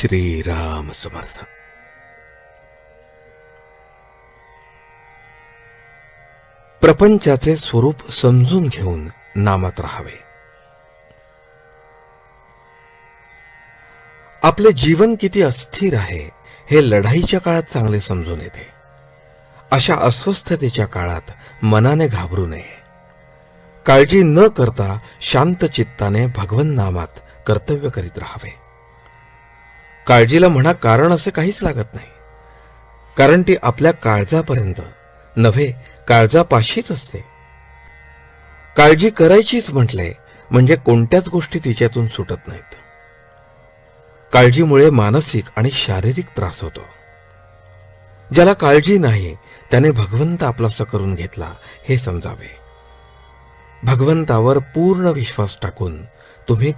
श्रीराम समर्थ। प्रपंचाचे स्वरूप समजून घेऊन नामात राहावे. आपले जीवन किती अस्थिर आहे हे लढाईच्या काळात चांगले समजून येते. अशा अस्वस्थतेच्या काळात मनाने घाबरू नये. काळजी न करता शांत चित्ताने भगवन नामात कर्तव्य करीत राहावे. काळजीला म्हणा कारण असे काहीच लागत नाही. कारण ती आपल्या काळजापर्यंत नव्हे काळजापाशीच असते. काळजी करायचीच म्हटले म्हणजे कोणत्याच गोष्टी तिच्यातून सुटत नाहीत. काळजीमुळे मानसिक आणि शारीरिक त्रास होतो. ज्याला काळजी नाही त्याने भगवंत आपलासा करून घेतला हे समजावे. भगवंतावर पूर्ण विश्वास टाकून तुम्ही